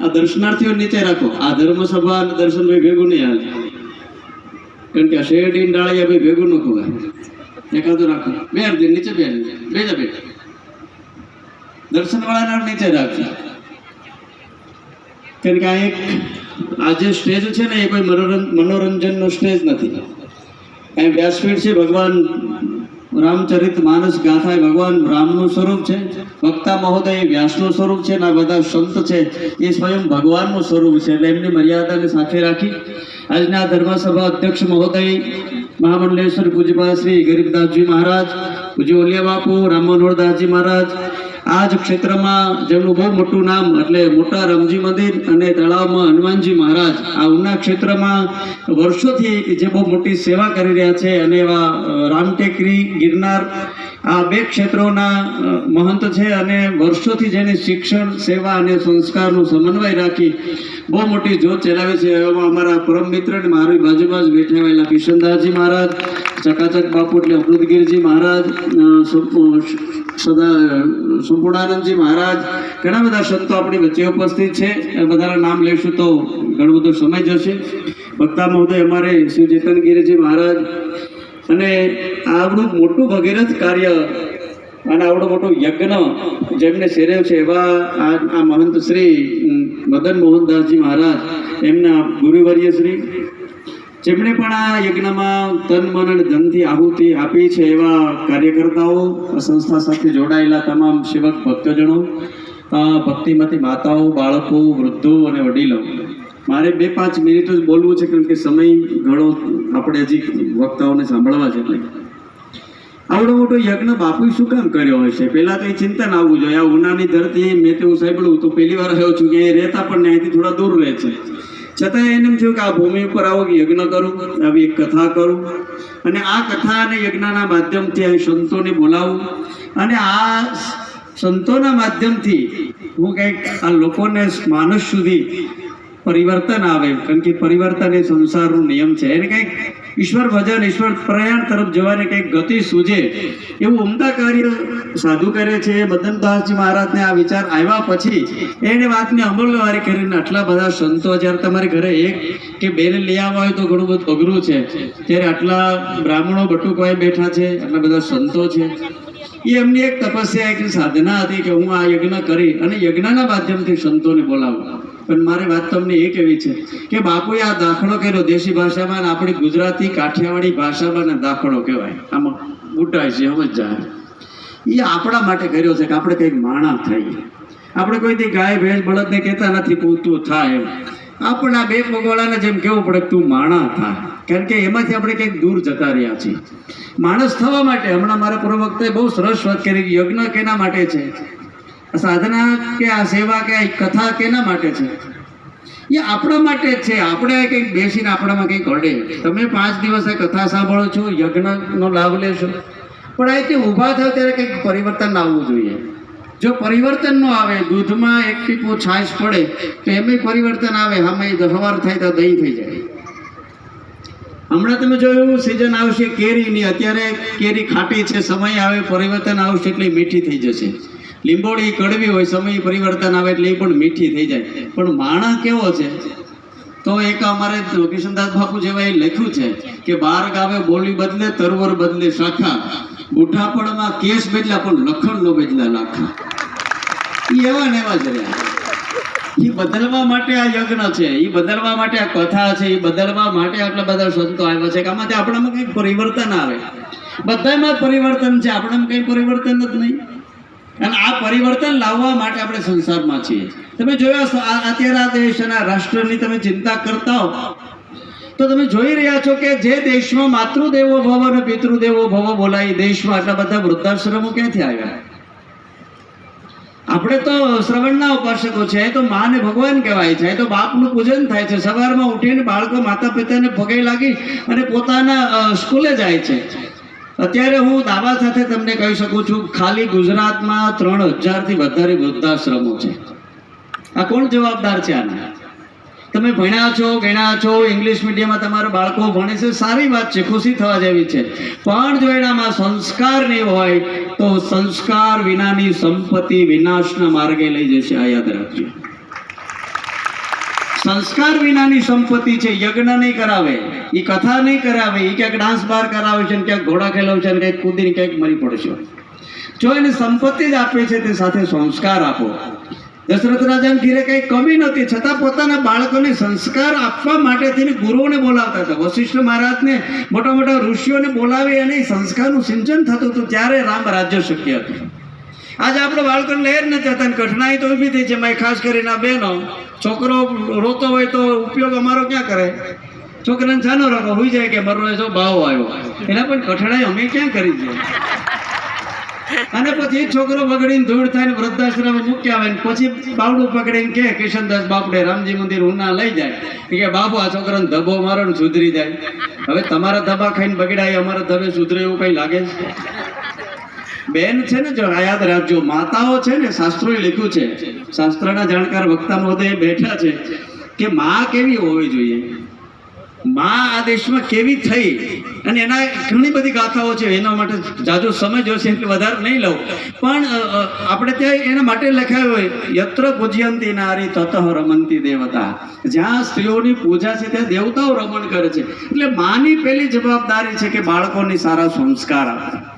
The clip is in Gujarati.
આ દર્શનાર્થીઓ નીચે રાખો. આ ધર્મસભા અને દર્શન ભાઈ ભેગું નહીં હાલે. કારણ કે આ શેરડી ડાળિયા ભાઈ ભેગું ન ખવાય. રાખો. નીચે બે બે જા બે. દર્શન વાળાના નીચે રાખજો. કારણ કે આ એક, આ જે સ્ટેજ છે ને, એ કોઈ મનોરંજન મનોરંજનનો સ્ટેજ નથી. અહીં વ્યાસપીઠ છે, ભગવાન રામચરિત માનસ ગાથા ભગવાન રામનું સ્વરૂપ છે, વક્તા મહોદય વ્યાસનું સ્વરૂપ છે અને આ બધા સંત છે, એ સ્વયં ભગવાનનું સ્વરૂપ છે. એટલે એમની મર્યાદાને સાથે રાખી આજના ધર્મસભા અધ્યક્ષ મહોદય, મહામંડલેશ્વર પૂજ્યપાલ શ્રી ગરીબદાસજી મહારાજ, પૂજ્ય ઓલિયા બાપુ, રામ મનોહરદાસજી મહારાજ આ જ ક્ષેત્રમાં જેમનું બહુ મોટું નામ, એટલે મોટા રામજી મંદિર અને તળાવમાં હનુમાનજી મહારાજ, આ ઉના ક્ષેત્રમાં વર્ષોથી જે બહુ મોટી સેવા કરી રહ્યા છે અને એવા રામટેકરી, ગિરનાર આ બે ક્ષેત્રોના મહંત છે અને વર્ષોથી જેને શિક્ષણ, સેવા અને સંસ્કારનું સમન્વય રાખી બહુ મોટી જોત ચલાવે છે. એવામાં અમારા પરમ મિત્ર અને મારી બાજુમાં જ બેઠા આવેલા કિશનદાસજી મહારાજ, ચકાચક બાપુ એટલે અમૃતગીરજી મહારાજ સદા સંપૂર્ણાનંદજી મહારાજ, ઘણા બધા સંતો આપણી વચ્ચે ઉપસ્થિત છે. એ બધાના નામ લેશું તો ઘણો બધો સમય જશે. વક્તા મહોદય અમારે શ્રી ચેતનગીરીજી મહારાજ અને આવડું મોટું ભગીરથ કાર્ય અને આવડો મોટો યજ્ઞ જેમને શેરેવ છે એવા આ મહંત શ્રી મદન મોહનદાસજી મહારાજ, એમના ગુરુવર્ય શ્રી, જેમણે પણ આ યજ્ઞમાં તન, મન અને ધનથી આહુતિ આપી છે એવા કાર્યકર્તાઓ સંસ્થા સાથે જોડાયેલા તમામ સેવક ભક્તજનો ભક્તિમતી માતાઓ, બાળકો, વૃદ્ધો અને વડીલો. મારે બે પાંચ મિનિટ જ બોલવું છે કારણ કે સમય ઘણો આપણે હજી વક્તાઓને સાંભળવા છે. એટલે આવડો મોટો યજ્ઞ બાપુએ શું કામ કર્યો હશે? પહેલાં તો એ ચિંતન આવવું જોઈએ. આ ઉનાની ધરતી મેં તેવું સાંભળ્યું તો પહેલી વાર આવ્યો છું કે એ રહેતા પણ અહીંથી થોડા દૂર રહે છે. છતાં એને એમ થયું કે આ ભૂમિ ઉપર આવો યજ્ઞ કરું, આવી એક કથા કરું. અને આ કથા અને યજ્ઞના માધ્યમથી આ સંતોને બોલાવું. અને આ સંતોના માધ્યમથી હું કંઈક આ લોકોને માનસ સુધી પરિવર્તન આવે કારણ કે પરિવર્તન એ સંસારનો નિયમ છે. એને કંઈક ઈશ્વર ભજન, ઈશ્વર પ્રયાણ તરફ જવાની કંઈક ગતિ સૂજે. એવું ઉમદા કાર્ય સાધુ કરે છે. બદનદાસજી મહારાજને આ વિચાર આવ્યા પછી એને વાતને અમલવારી કરીને આટલા બધા સંતો, જ્યારે તમારે ઘરે એક કે બેને લઈ આવવા હોય તો ઘણું બધું અઘરું છે. ત્યારે આટલા બ્રાહ્મણો બટુકવાય બેઠા છે, આટલા બધા સંતો છે. એ એમની એક તપસ્યા, એક સાધના હતી કે હું આ યજ્ઞ કરી અને યજ્ઞના માધ્યમથી સંતોને બોલાવું. પણ મારે વાત તમને એ કહેવી છે કે બાપુએ આ દાખલો કર્યો દેશી ભાષામાં આપણી ગુજરાતી કાઠિયાવાડી ભાષામાં દાખલો કહેવાય. આમાં ઉટાય છે સમજાય એ આપણા માટે કર્યો છે કે આપણે કંઈક માણા થઈએ. આપણે કોઈથી ગાય, ભેંસ, બળદને કહેતા નથી પૂતું થાય એમ. આપણે બે પગવાળાને જેમ કહેવું પડે તું માણા થાય કારણ કે એમાંથી આપણે કંઈક દૂર જતા રહ્યા છીએ. માણસ થવા માટે, હમણાં મારા પૂર્વ વખતે બહુ સરસ વાત કરી યજ્ઞ કેના માટે છે? સાધના કે આ સેવા કે આ કથા કેના માટે છે? એ આપણા માટે જ છે. આપણે કંઈક બેસીને આપણામાં કંઈક અડે તમે પાંચ દિવસ કથા સાંભળો છો, યજ્ઞનો લાભ લેશો. પણ અહીંથી ઊભા થાય ત્યારે કંઈક પરિવર્તન આવવું જોઈએ. જો પરિવર્તન ન આવે, દૂધમાં એક ટીપો છાશ પડે, તો એમાંય પરિવર્તન આવે. આમાં દહવાર થાય તો દહીં થઈ જાય. હમણાં તમે જોયું સિઝન આવશે કેરીની. અત્યારે કેરી ખાટી છે, સમય આવે, પરિવર્તન આવશે એટલે મીઠી થઈ જશે. લીંબોળી કડવી હોય, સમય પરિવર્તન આવે એટલે એ પણ મીઠી થઈ જાય. પણ માણસ કેવો છે? તો એક અમારે કિશનદાસ બાપુ એ લખ્યું છે કે બાર ગાવે બોલી બદલે, તરવર બદલે શાખા. બુઢાપણમાં કેસ બદલ્યા પણ લખણ નો બદલા લાખા એવા ને એવા જ રહ્યા. એ બદલવા માટે આ યજ્ઞ છે એ બદલવા માટે આ કથા છે એ બદલવા માટે આટલા બધા સંતો આવ્યા છે કે આમાંથી આપણામાં કંઈક પરિવર્તન આવે. બધામાં પરિવર્તન છે, આપણામાં કંઈ પરિવર્તન જ નહીં. અને આ પરિવર્તન લાવવા માટે આપણે સંસારમાં છીએ. તમે જોયો અત્યારે આ દેશ રાષ્ટ્રની તમે ચિંતા કરતા હો. તો તમે જોઈ રહ્યા છો કે જે દેશમાં માતૃદેવો ભવ અને પિતૃદેવો ભવ બોલાય, દેશમાં આટલા બધા વૃદ્ધાશ્રમો ક્યાંથી આવ્યા? આપણે તો શ્રવણના ઉપાસકો છે તો માને ભગવાન કહેવાય છે તો બાપનું પૂજન થાય છે. સવારમાં ઉઠીને બાળકો માતા પિતાને પગે લાગી અને પોતાના સ્કૂલે જાય છે. અત્યારે હું દાવા સાથે તમને કહી શકું છું, ખાલી ગુજરાતમાં ત્રણ હજારથી વધારે વૃદ્ધાશ્રમો છે. આ કોણ જવાબદાર છે આના? તમે ભણ્યા છો, ગણ્યા છો, ઇંગ્લિશ મીડિયમમાં તમારા બાળકો ભણે છે, સારી વાત છે, ખુશી થવા જેવી છે. પણ જો એનામાં સંસ્કાર નહીં હોય, તો સંસ્કાર વિનાની સંપત્તિ વિનાશના માર્ગે લઈ જશે, આ યાદ રાખજો. સંસ્કાર વિનાની સંપત્તિ છે, યજ્ઞ નહીં કરાવે. એ કથા નહીં કરાવે. એ ક્યાંક ડાન્સ બાર કરાવે છે ને ક્યાંક ઘોડા ખેલાવે છે ને ક્યાંક કૂદીને ક્યાંક મરી પડશે જો એને સંપત્તિ જ આપે છે, તે સાથે સંસ્કાર આપો. દશરથ રાજાને ઘીરે કઈ કમી નહોતી. છતાં પોતાના બાળકોને સંસ્કાર આપવા માટે તેને ગુરુઓને બોલાવતા હતા. વશિષ્ઠ મહારાજને મોટા મોટા ઋષિઓને બોલાવી અને સંસ્કારનું સિંચન થતું હતું. ત્યારે રામ રાજ્ય શક્ય હતું. આજે આપણે બાળકોને લહેર નથી હતા કઠણાઈ તો ઊભી થઈ છે મેં ખાસ કરીને બહેનો છોકરો રોતો હોય તો ઉપયોગ અમારો ક્યાં કરે? છોકરાને છાનો રાખો હોઈ જાય કે મારો જો ભાવ આવ્યો. એના પણ કઠણાઈ અમે ક્યાં કરી છે? અને પછી છોકરો બગડીને ધૂળ થાય વૃદ્ધાશ્રમ મૂક્યા આવે પછી બાવડું પકડીને કે કિશનદાસ બાપડે રામજી મંદિર ઉના લઈ જાય. કે બાપુ, આ છોકરાને ધબ્બો મારો ને સુધરી જાય. હવે તમારા ધબા ખાઈને બગડાય, અમારા ધબે સુધરે એવું કઈ લાગે છે? બેન છે ને, જો યાદ રાખજો, માતાઓ છે ને, શાસ્ત્રોએ લખ્યું છે, શાસ્ત્રના જાણકાર વક્તા મહોદય બેઠા છે, કે માં કેવી હોવી જોઈએ? માં આ દેશમાં કેવી થઈ? અને એના ઘણી બધી ગાથાઓ છે, એના માટે જાજો સમય જોશે, એટલે વધારે નહીં લઉં. પણ આપણે ત્યાં એના માટે લખાયું હોય, યત્ર પૂજ્યંતી નારી તતઃ રમંતી દેવતા. જ્યાં સ્ત્રીઓની પૂજા છે, ત્યાં દેવતાઓ રમણ કરે છે. એટલે માની પહેલી જવાબદારી છે કે બાળકોને સારા સંસ્કાર આપે.